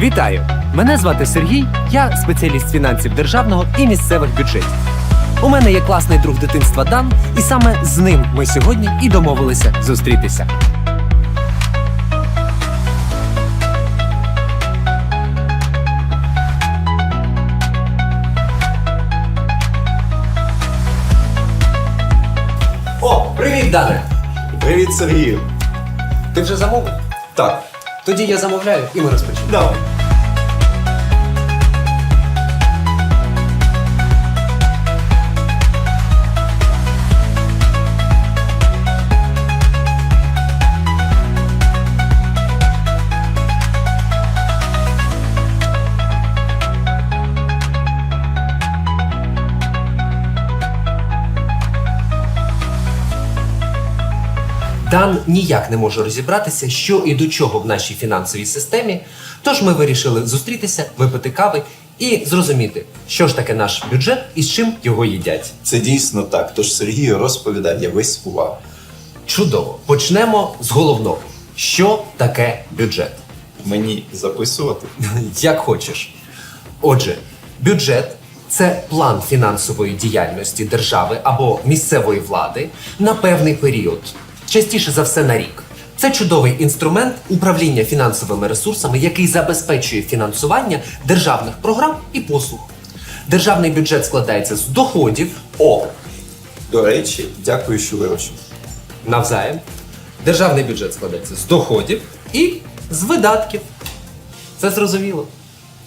Вітаю! Мене звати Сергій, я спеціаліст фінансів державного і місцевих бюджетів. У мене є класний друг дитинства Дан, і саме з ним ми сьогодні і домовилися зустрітися. О, привіт, Дане! Привіт, Сергію. Ти вже замовив? Так, Тоді я замовляю і ми розпочнемо. давай. Дан ніяк не може розібратися, що і до чого в нашій фінансовій системі. Тож ми вирішили зустрітися, випити кави і зрозуміти, що ж таке наш бюджет і з чим його їдять. Це дійсно так. Тож Сергію розповідає я весь увагу. Чудово! Почнемо з головного. Що таке бюджет? Мені записувати. Як хочеш. Отже, бюджет це план фінансової діяльності держави або місцевої влади на певний період, частіше за все на рік. Це чудовий інструмент управління фінансовими ресурсами, який забезпечує фінансування державних програм і послуг. Державний бюджет складається з доходів О! До речі, дякую, що виручив. навзаєм. Державний бюджет складається з доходів і з видатків. Це зрозуміло.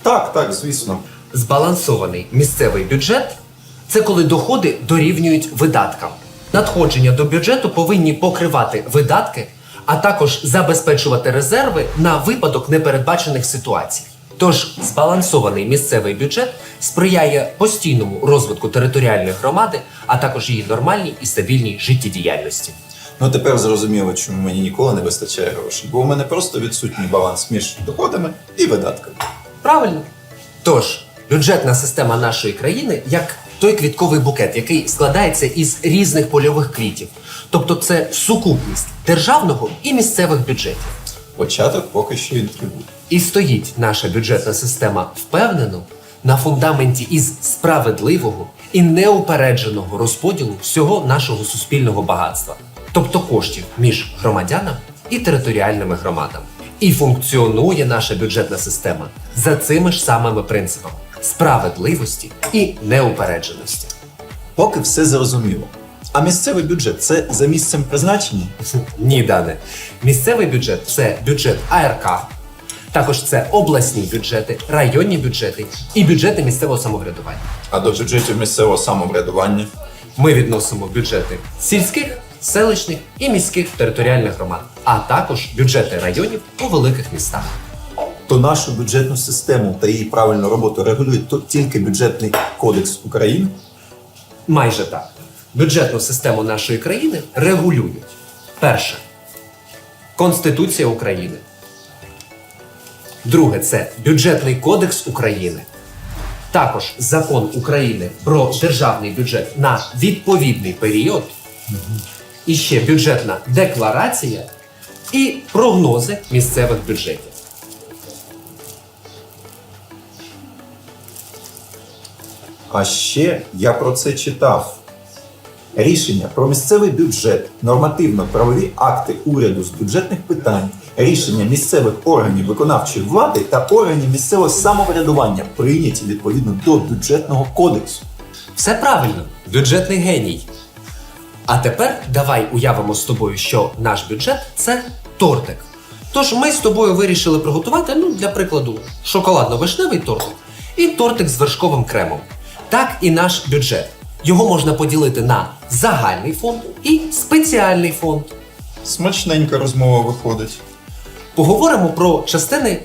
Так, так, звісно. Збалансований місцевий бюджет це коли доходи дорівнюють видаткам. Надходження до бюджету повинні покривати видатки, а також забезпечувати резерви на випадок непередбачених ситуацій. Тож збалансований місцевий бюджет сприяє постійному розвитку територіальної громади, а також її нормальній і стабільній життєдіяльності. Ну тепер зрозуміло, чому мені ніколи не вистачає грошей, бо у мене просто відсутній баланс між доходами і видатками. Правильно. Тож, бюджетна система нашої країни як той квітковий букет, який складається із різних польових квітів. Тобто це сукупність державного і місцевих бюджетів. Початок поки що інтригує. І стоїть наша бюджетна система впевнено на фундаменті із справедливого і неупередженого розподілу всього нашого суспільного багатства, тобто коштів між громадянами і територіальними громадами. І функціонує наша бюджетна система за цими ж самими принципами справедливості і неупередженості. Поки все зрозуміло. А місцевий бюджет це за місцем призначення? Ні, Дане. Місцевий бюджет це бюджет АРК. Також це обласні бюджети, районні бюджети і бюджети місцевого самоврядування. А до бюджетів місцевого самоврядування? Ми відносимо бюджети сільських, селищних і міських територіальних громад, а також бюджети районів у великих містах. То нашу бюджетну систему та її правильну роботу регулює тільки бюджетний кодекс України. Майже так. Бюджетну систему нашої країни регулюють. Перше Конституція України. Друге це бюджетний кодекс України. Також закон України про державний бюджет на відповідний період. І ще бюджетна декларація і прогнози місцевих бюджетів. А ще я про це читав. Рішення про місцевий бюджет, нормативно-правові акти уряду з бюджетних питань, рішення місцевих органів виконавчої влади та органів місцевого самоврядування прийняті відповідно до бюджетного кодексу. Все правильно, бюджетний геній. А тепер давай уявимо з тобою, що наш бюджет це тортик. Тож ми з тобою вирішили приготувати, ну, для прикладу, шоколадно-вишневий тортик і тортик з вершковим кремом. Так і наш бюджет. Його можна поділити на загальний фонд і спеціальний фонд. Смачненька розмова виходить. Поговоримо про частини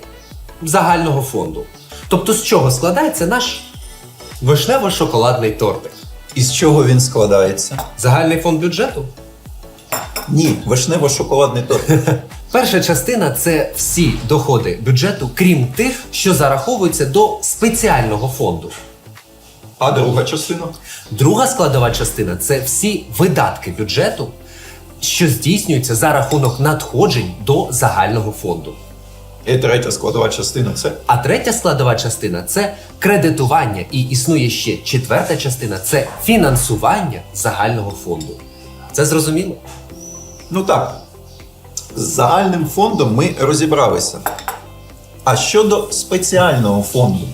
загального фонду. Тобто, з чого складається наш вишнево-шоколадний тортик. Із чого він складається? Загальний фонд бюджету Ні, вишнево-шоколадний торт. Перша частина це всі доходи бюджету, крім тих, що зараховуються до спеціального фонду. А друга частина? Друга складова частина це всі видатки бюджету, що здійснюються за рахунок надходжень до загального фонду. І третя складова частина це А третя складова частина це кредитування, і існує ще четверта частина це фінансування загального фонду. Це зрозуміло? Ну так, з загальним фондом ми розібралися. А щодо спеціального фонду,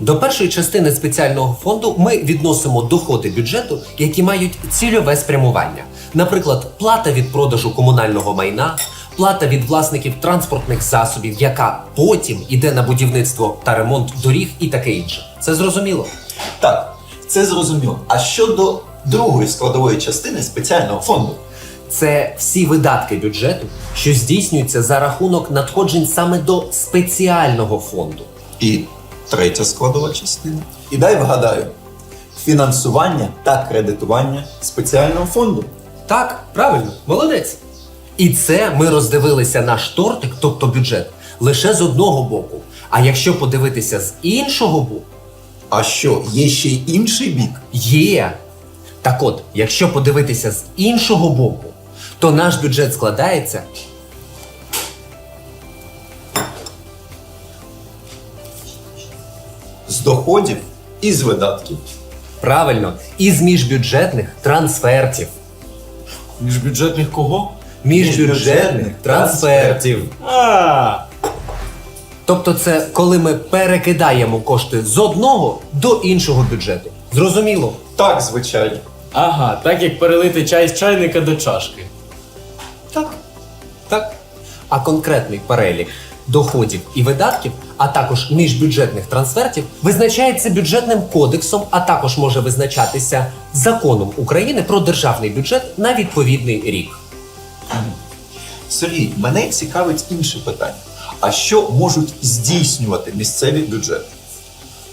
До першої частини спеціального фонду ми відносимо доходи бюджету, які мають цільове спрямування. Наприклад, плата від продажу комунального майна, плата від власників транспортних засобів, яка потім іде на будівництво та ремонт доріг і таке інше. Це зрозуміло? так, це зрозуміло. А щодо другої складової частини спеціального фонду, Це всі видатки бюджету, що здійснюються за рахунок надходжень саме до спеціального фонду. і третя складова частина. І дай вгадаю: фінансування та кредитування спеціального фонду. Так, правильно, молодець. І це ми роздивилися наш тортик, тобто бюджет, лише з одного боку. А якщо подивитися з іншого боку, А що, є ще й інший бік? є. Так от, якщо подивитися з іншого боку, то наш бюджет складається З доходів і з видатків. правильно із міжбюджетних трансфертів. Міжбюджетних кого? Міжбюджетних трансфертів. А, Тобто, це коли ми перекидаємо кошти з одного до іншого бюджету. Зрозуміло? Так, звичайно. ага, так як перелити чай з чайника до чашки. Так. Так. А конкретний перелік доходів і видатків, а також міжбюджетних трансфертів, визначається бюджетним кодексом, а також може визначатися законом України про державний бюджет на відповідний рік. Сергій, мене цікавить інше питання. А що можуть здійснювати місцеві бюджети?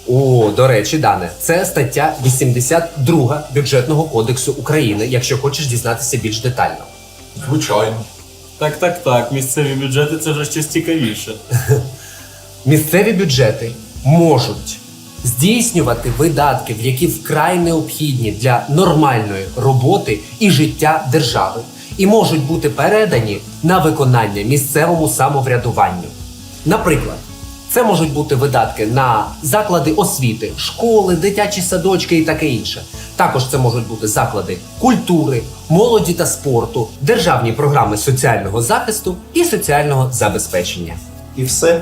О, до речі, Дане, це стаття 82 бюджетного кодексу України, якщо хочеш дізнатися більш детально. Звичайно. Так, так, так. Місцеві бюджети це вже щось цікавіше. Місцеві бюджети можуть здійснювати видатки, які вкрай необхідні для нормальної роботи і життя держави, і можуть бути передані на виконання місцевому самоврядуванню. Наприклад, це можуть бути видатки на заклади освіти, школи, дитячі садочки і таке інше. Також це можуть бути заклади культури, молоді та спорту, державні програми соціального захисту і соціального забезпечення. І все.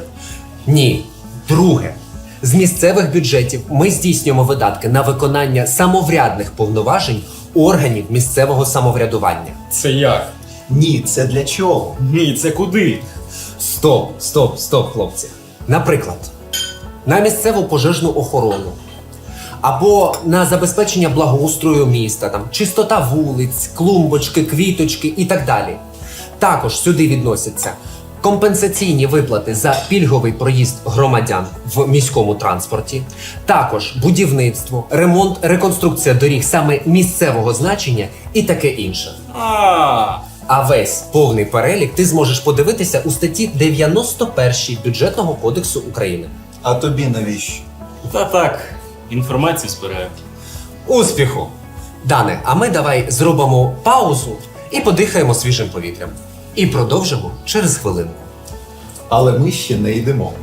Ні. Друге. З місцевих бюджетів ми здійснюємо видатки на виконання самоврядних повноважень органів місцевого самоврядування. Це як? Ні, це для чого? Ні, це куди? Стоп, стоп, стоп, хлопці. Наприклад, на місцеву пожежну охорону або на забезпечення благоустрою міста, там чистота вулиць, клумбочки, квіточки і так далі. Також сюди відносяться компенсаційні виплати за пільговий проїзд громадян в міському транспорті, також будівництво, ремонт, реконструкція доріг саме місцевого значення і таке інше. А, весь повний перелік ти зможеш подивитися у статті 91 бюджетного кодексу України. А тобі навіщо? та так. Інформацію збираю. Успіху! Дане, а ми давай зробимо паузу і подихаємо свіжим повітрям. І продовжимо через хвилинку. Але ми ще не йдемо.